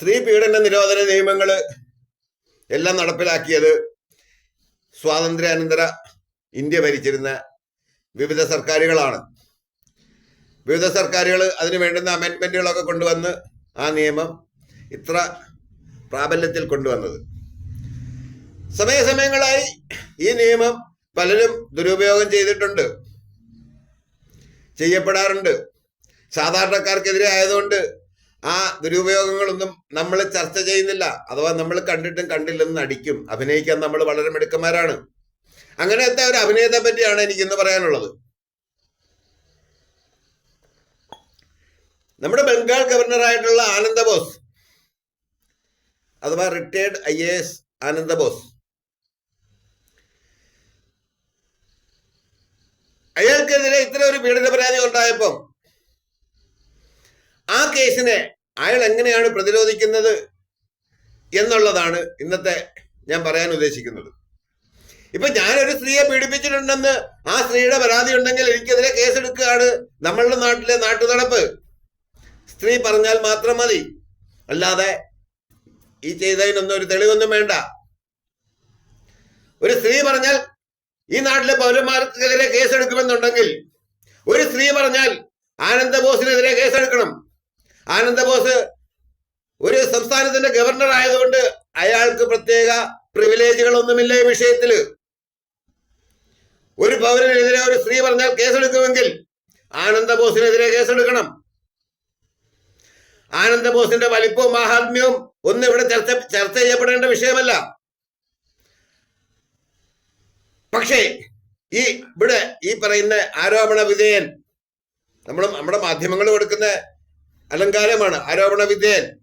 സ്ത്രീ പീഡന നിരോധന നിയമങ്ങൾ എല്ലാം നടപ്പിലാക്കിയത് സ്വാതന്ത്ര്യാനന്തര ഇന്ത്യ ഭരിച്ചിരുന്ന വിവിധ സർക്കാരുകളാണ്. വിവിധ സർക്കാരുകൾ അതിന് വേണ്ടുന്ന അമെൻമെന്റുകളൊക്കെ കൊണ്ടുവന്ന് ആ നിയമം ഇത്ര പ്രാബല്യത്തിൽ കൊണ്ടുവന്നത്. സമയസമയങ്ങളായി ഈ നിയമം പലരും ദുരുപയോഗം ചെയ്തിട്ടുണ്ട്. ചെയ്യപ്പെടാറുണ്ട്. സാധാരണക്കാർക്കെതിരെ ആയതുകൊണ്ട് ആ ദുരുപയോഗങ്ങളൊന്നും നമ്മൾ ചർച്ച ചെയ്യുന്നില്ല. അഥവാ നമ്മൾ കണ്ടിട്ടും കണ്ടില്ലെന്ന് നടിക്കും. അഭിനയിക്കാൻ നമ്മൾ വളരെ മിടുക്കന്മാരാണ്. അങ്ങനത്തെ ഒരു അഭിനയത്തെ പറ്റിയാണ് എനിക്ക് ഇന്ന് പറയാനുള്ളത്. നമ്മുടെ ബംഗാൾ ഗവർണറായിട്ടുള്ള ആനന്ദ ബോസ് അഥവാ retired I A S Ananda Bose അയാൾക്കെതിരെ ഇത്ര ഒരു പീഡന പരാതി ഉണ്ടായപ്പോ ആ കേസിനെ അയാൾ എങ്ങനെയാണ് പ്രതിരോധിക്കുന്നത് എന്നുള്ളതാണ് ഇന്നത്തെ ഞാൻ പറയാൻ ഉദ്ദേശിക്കുന്നത്. ഇപ്പൊ ഞാനൊരു സ്ത്രീയെ പീഡിപ്പിച്ചിട്ടുണ്ടെന്ന് ആ സ്ത്രീയുടെ പരാതി ഉണ്ടെങ്കിൽ എനിക്കെതിരെ കേസെടുക്കുകയാണ് നമ്മളുടെ നാട്ടിലെ നാട്ടു നടപ്പ് സ്ത്രീ പറഞ്ഞാൽ മാത്രം മതി. അല്ലാതെ ഈ ചെയ്തതിനൊന്നും ഒരു തെളിവൊന്നും വേണ്ട. ഒരു സ്ത്രീ പറഞ്ഞാൽ ഈ നാട്ടിലെ പൗരന്മാർക്കെതിരെ കേസെടുക്കുമെന്നുണ്ടെങ്കിൽ ഒരു സ്ത്രീ പറഞ്ഞാൽ ആനന്ദബോസിനെതിരെ കേസെടുക്കണം. ആനന്ദബോസ് ഒരു സംസ്ഥാനത്തിന്റെ ഗവർണർ ആയതുകൊണ്ട് അയാൾക്ക് പ്രത്യേക പ്രിവിലേജുകളൊന്നുമില്ല ഈ വിഷയത്തിൽ ഒരു പൗരനെതിരെ ഒരു സ്ത്രീ പറഞ്ഞാൽ കേസെടുക്കുമെങ്കിൽ ആനന്ദബോസിനെതിരെ കേസെടുക്കണം. ആനന്ദബോസിന്റെ വലിപ്പവും മാഹാത്മ്യവും ഒന്നും ഇവിടെ ചർച്ച ചർച്ച ചെയ്യപ്പെടേണ്ട വിഷയമല്ല. പക്ഷേ ഈ ഇവിടെ ഈ പറയുന്ന ആരോപണ വിധേയൻ നമ്മൾ നമ്മുടെ മാധ്യമങ്ങൾ കൊടുക്കുന്ന അലങ്കാരമാണ്. ആരോപണ വിധേയൻ.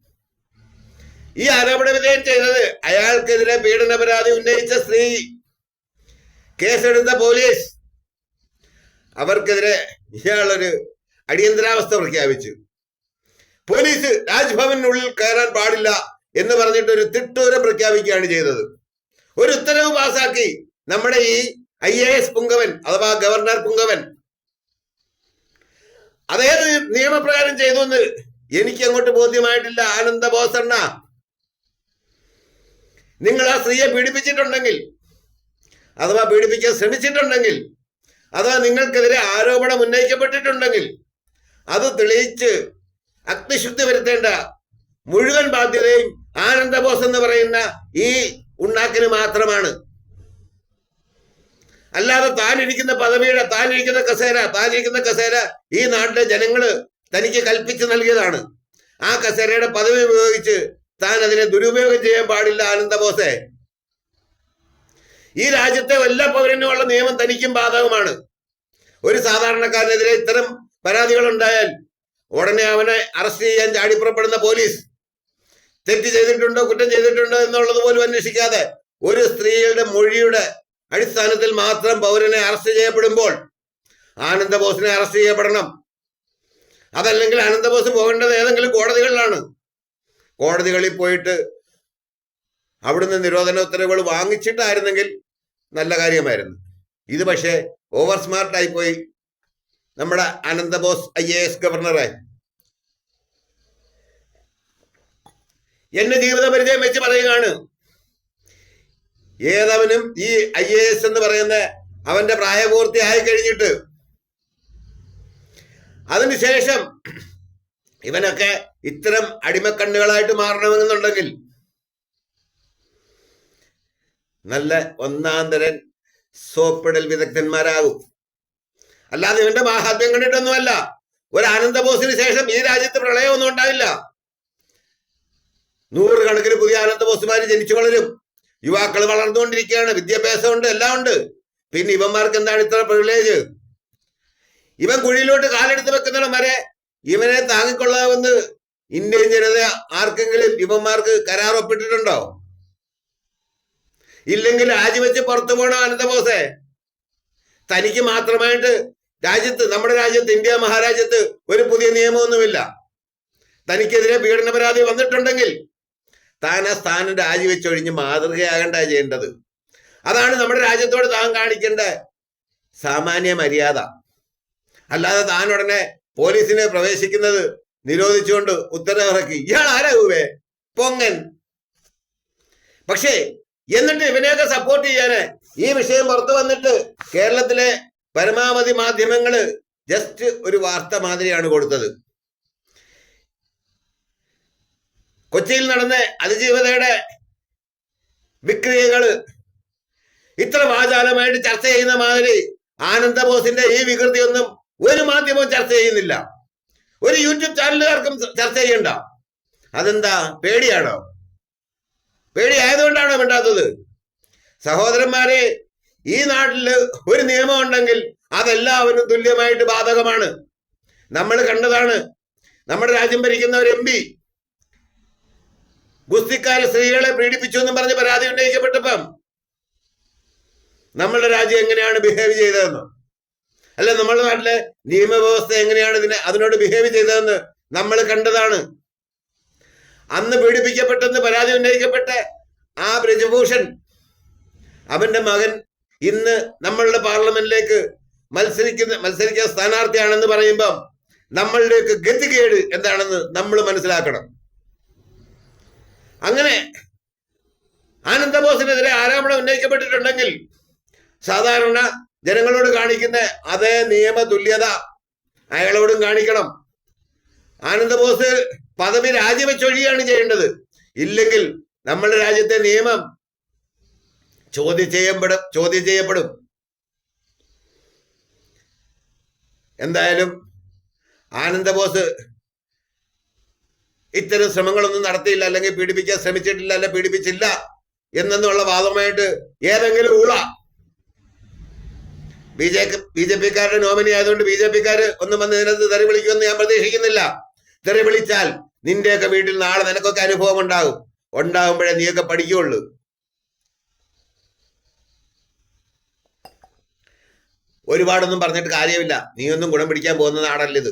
ഈ ആരോപണ വിധേയൻ ചെയ്തത് അയാൾക്കെതിരെ പീഡന പരാതി ഉന്നയിച്ച സ്ത്രീ കേസെടുത്ത പോലീസ്. അവർക്കെതിരെ ഇയാളൊരു അടിയന്തരാവസ്ഥ പ്രഖ്യാപിച്ചു. പോലീസ് രാജ്ഭവനുള്ളിൽ കയറാൻ പാടില്ല എന്ന് പറഞ്ഞിട്ട് ഒരു തിട്ടൂരം പ്രഖ്യാപിക്കുകയാണ് ചെയ്തത്. ഒരു ഉത്തരവ് പാസാക്കി നമ്മുടെ ഈ ഐ എ എസ് പുങ്കവൻ അഥവാ ഗവർണർ പുങ്കവൻ അതേത് നിയമപ്രകാരം ചെയ്തു എന്ന് എനിക്ക് അങ്ങോട്ട് ബോധ്യമായിട്ടില്ല ആനന്ദ ബോസണ്ണ നിങ്ങൾ ആ സ്ത്രീയെ പീഡിപ്പിച്ചിട്ടുണ്ടെങ്കിൽ അഥവാ പീഡിപ്പിക്കാൻ ശ്രമിച്ചിട്ടുണ്ടെങ്കിൽ അഥവാ നിങ്ങൾക്കെതിരെ ആരോപണം ഉന്നയിക്കപ്പെട്ടിട്ടുണ്ടെങ്കിൽ അത് തെളിയിച്ച് അഗ്നിശുദ്ധി വരുത്തേണ്ട മുഴുവൻ ബാധ്യതയും ആനന്ദബോസ് എന്ന് പറയുന്ന ഈ ഉണ്ണാക്കിന് മാത്രമാണ്. അല്ലാതെ താനിരിക്കുന്ന പദവിയുടെ താനിരിക്കുന്ന കസേര താനിരിക്കുന്ന കസേര ഈ നാട്ടിലെ ജനങ്ങൾ തനിക്ക് കൽപ്പിച്ചു നൽകിയതാണ്. ആ കസേരയുടെ പദവി ഉപയോഗിച്ച് താൻ അതിനെ ദുരുപയോഗം ചെയ്യാൻ പാടില്ല ആനന്ദബോസെ ഈ രാജ്യത്തെ എല്ലാ പൗരനുമുള്ള നിയമം തനിക്കും ബാധകമാണ്. ഒരു സാധാരണക്കാരനെതിരെ ഇത്തരം പരാതികൾ ഉണ്ടായാൽ ഉടനെ അവനെ അറസ്റ്റ് ചെയ്യാൻ ചാടിപ്പുറപ്പെടുന്ന പോലീസ് തെറ്റ് ചെയ്തിട്ടുണ്ടോ കുറ്റം ചെയ്തിട്ടുണ്ടോ എന്നുള്ളത് പോലും അന്വേഷിക്കാതെ ഒരു സ്ത്രീയുടെ മൊഴിയുടെ അടിസ്ഥാനത്തിൽ മാത്രം പൗരനെ അറസ്റ്റ് ചെയ്യപ്പെടുമ്പോൾ ആനന്ദബോസിനെ അറസ്റ്റ് ചെയ്യപ്പെടണം. അതല്ലെങ്കിൽ ആനന്ദബോസ് പോകേണ്ടത് ഏതെങ്കിലും കോടതികളിലാണ്. കോടതികളിൽ പോയിട്ട് അവിടുന്ന് നിരോധന ഉത്തരവുകൾ വാങ്ങിച്ചിട്ടായിരുന്നെങ്കിൽ നല്ല കാര്യമായിരുന്നു. ഇത് പക്ഷേ ഓവർ സ്മാർട്ടായി പോയി നമ്മുടെ ആനന്ദബോസ് ഐ എ എസ് ഗവർണറെ. എന്നെ ജീവിത പരിചയം വെച്ച് പറയുകയാണ്. ഏതവനും ഈ ഐ എ എസ് എന്ന് പറയുന്ന അവന്റെ പ്രായപൂർത്തി ആയി കഴിഞ്ഞിട്ട് അതിനുശേഷം ഇവനൊക്കെ ഇത്തരം അടിമക്കണ്ണുകളായിട്ട് മാറണമെന്നുണ്ടെങ്കിൽ നല്ല ഒന്നാന്തരൻ സോപ്പിടൽ വിദഗ്ധന്മാരാകും. അല്ലാതെ ഇവന്റെ മാഹാത്മ്യം കണ്ടിട്ടൊന്നുമല്ല. ഒരു ആനന്ദബോസിന് ശേഷം ഈ രാജ്യത്ത് പ്രളയമൊന്നും ഉണ്ടാവില്ല. നൂറുകണക്കിന് പുതിയ ആനന്ദബോസുമാര് ജനിച്ചു വളരും. യുവാക്കൾ വളർന്നുകൊണ്ടിരിക്കുകയാണ് വിദ്യാഭ്യാസമുണ്ട് എല്ലാം ഉണ്ട് പിന്നെ ഇവന്മാർക്ക് എന്താണ് ഇത്ര പ്രിവിലേജ് ഇവൻ കുഴിയിലോട്ട് കാലെടുത്ത് വെക്കുന്നിടം വരെ ഇവനെ താങ്ങിക്കൊള്ളാമെന്ന് ഇന്ത്യൻ ജനത ആർക്കെങ്കിലും ഇവന്മാർക്ക് കരാർ ഒപ്പിട്ടിട്ടുണ്ടോ ഇല്ലെങ്കിൽ രാജിവെച്ച് പുറത്തു പോകണോ അനന്തബോസെ? തനിക്ക് മാത്രമായിട്ട് രാജ്യത്ത് നമ്മുടെ രാജ്യത്ത് ഇന്ത്യ മഹാരാജ്യത്ത് ഒരു പുതിയ നിയമമൊന്നുമില്ല. തനിക്കെതിരെ പീഡന പരാതി വന്നിട്ടുണ്ടെങ്കിൽ താൻ ആ സ്ഥാനം രാജിവെച്ചൊഴിഞ്ഞ് മാതൃകയാകണ്ട ചെയ്യേണ്ടത്. അതാണ് നമ്മുടെ രാജ്യത്തോട് താൻ കാണിക്കേണ്ട സാമാന്യ മര്യാദ. അല്ലാതെ താൻ ഉടനെ പോലീസിനെ പ്രവേശിക്കുന്നത് നിരോധിച്ചുകൊണ്ട് ഉത്തരവിറക്കി. ഇയാൾ ആരാ പൊങ്ങൻ. പക്ഷേ എന്നിട്ട് ഇവനെയൊക്കെ സപ്പോർട്ട് ചെയ്യാന് ഈ വിഷയം പുറത്തു വന്നിട്ട് കേരളത്തിലെ പരമാവധി മാധ്യമങ്ങൾ ജസ്റ്റ് ഒരു വാർത്ത മാതിരിയാണ് കൊടുത്തത്. കൊച്ചിയിൽ നടന്ന അതിജീവതയുടെ വിക്രിയകൾ ഇത്ര വാചാലമായിട്ട് ചർച്ച ചെയ്യുന്ന മാതിരി ആനന്ദബോസിന്റെ ഈ വികൃതിയൊന്നും ഒരു മാധ്യമവും ചർച്ച ചെയ്യുന്നില്ല. ഒരു യൂട്യൂബ് ചാനലുകാർക്കും ചർച്ച ചെയ്യണ്ട. അതെന്താ? പേടിയാണോ? പേടി ആയതുകൊണ്ടാണോ വേണ്ടാത്തത് സഹോദരന്മാരെ ഈ നാട്ടിൽ ഒരു നിയമം ഉണ്ടെങ്കിൽ അതെല്ലാവരും തുല്യമായിട്ട് ബാധകമാണ്. നമ്മൾ കണ്ടതാണ്. നമ്മുടെ രാജ്യം ഭരിക്കുന്ന ഒരു എം പി ഗുസ്തിക്കാരെ സ്ത്രീകളെ പീഡിപ്പിച്ചു എന്നും പറഞ്ഞ് പരാതി ഉന്നയിക്കപ്പെട്ടപ്പം നമ്മളുടെ രാജ്യം എങ്ങനെയാണ് ബിഹേവ് ചെയ്തതെന്ന്? അല്ല നമ്മുടെ നാട്ടിലെ നിയമവ്യവസ്ഥ എങ്ങനെയാണ് ഇതിനെ അതിനോട് ബിഹേവ് ചെയ്തതെന്ന് നമ്മൾ കണ്ടതാണ്. അന്ന് പീഡിപ്പിക്കപ്പെട്ടെന്ന് പരാതി ഉന്നയിക്കപ്പെട്ട ആ ബ്രജഭൂഷൺ അവന്റെ മകൻ ഇന്ന് നമ്മളുടെ പാർലമെന്റിലേക്ക് മത്സരിക്കുന്ന മത്സരിക്കുന്ന സ്ഥാനാർത്ഥിയാണെന്ന് പറയുമ്പം നമ്മളുടെയൊക്കെ ഗതികേട് എന്താണെന്ന് നമ്മൾ മനസ്സിലാക്കണം. അങ്ങനെ ആനന്ദബോസിനെതിരെ ആരോപണം ഉന്നയിക്കപ്പെട്ടിട്ടുണ്ടെങ്കിൽ സാധാരണ ജനങ്ങളോട് കാണിക്കുന്ന അതേ നിയമ തുല്യത അയാളോടും കാണിക്കണം. ആനന്ദബോസ് പദവി രാജിവെച്ചൊഴിയാണ് ചെയ്യേണ്ടത്. ഇല്ലെങ്കിൽ നമ്മുടെ രാജ്യത്തെ നിയമം ചോദ്യം ചെയ്യപ്പെടും ചോദ്യം ചെയ്യപ്പെടും. എന്തായാലും ആനന്ദബോസ് ഇത്തരം ശ്രമങ്ങളൊന്നും നടത്തിയില്ല അല്ലെങ്കിൽ പീഡിപ്പിക്കാൻ ശ്രമിച്ചിട്ടില്ല അല്ലെ പീഡിപ്പിച്ചില്ല എന്നുള്ള വാദമായിട്ട് ഏതെങ്കിലും ഊള ബി ജെ ബി ജെ പിക്കാരുടെ നോമിനി ആയതുകൊണ്ട് ബി ജെ പിക്കാര് ഒന്നും വന്ന് ഇതിനകത്ത് തെറി വിളിക്കുമെന്ന് ഞാൻ പ്രതീക്ഷിക്കുന്നില്ല. തെറി വിളിച്ചാൽ നിന്റെയൊക്കെ വീട്ടിൽ നാളെ നിനക്കൊക്കെ അനുഭവം ഉണ്ടാകും. ഉണ്ടാകുമ്പോഴേ നീയൊക്കെ പഠിക്കുള്ളൂ. ഒരുപാടൊന്നും പറഞ്ഞിട്ട് കാര്യമില്ല. നീയൊന്നും ഗുണം പിടിക്കാൻ പോകുന്ന നാടല്ല ഇത്.